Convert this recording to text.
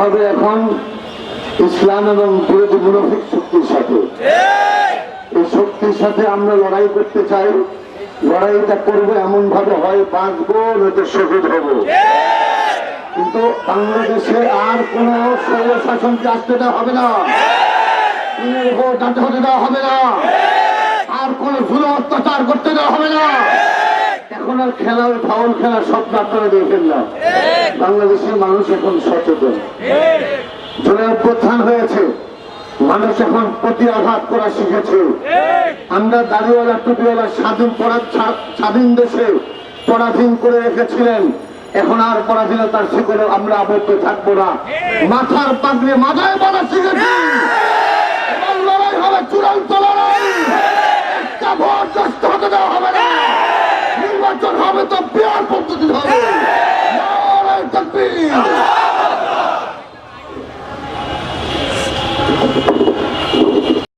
হবে এখন ইসলাম এবং বিরোধী শক্তির সাথে। এই শক্তির সাথে আমরা লড়াই করতে চাই। লড়াইটা করব এমন ভাবে হয়, বাঁচবো, নয়তো শহীদ হব। কিন্তু বাংলাদেশে আর কোন স্বৈর শাসনকে আসতে দেওয়া হবে না। ভোট হতে দেওয়া হবে না। আর কোন জুলো অত্যাচার করতে দেওয়া হবে না। এখন আর খেলা ওই ফাউল খেলার স্বপ্ন আপনারা দেখেন না বাংলাদেশের মানুষ এখন সচেতন। জোরে অভ্যুত্থান হয়েছে। মানুষ এখন প্রতি আঘাত করা শিখেছে। আমরা দাড়িওয়ালা, টুপিওয়ালা, স্বাধীন স্বাধীন দেশে পরাধীন করে রেখেছিলেন। এখন আর পরাধীনতার শিকড়ে আমরা আবদ্ধ থাকব না। মাথার পাগড়ি মাথায় পড়া শিখেছি। চূড়ান্ত লড়াই। হবে না। হবে তো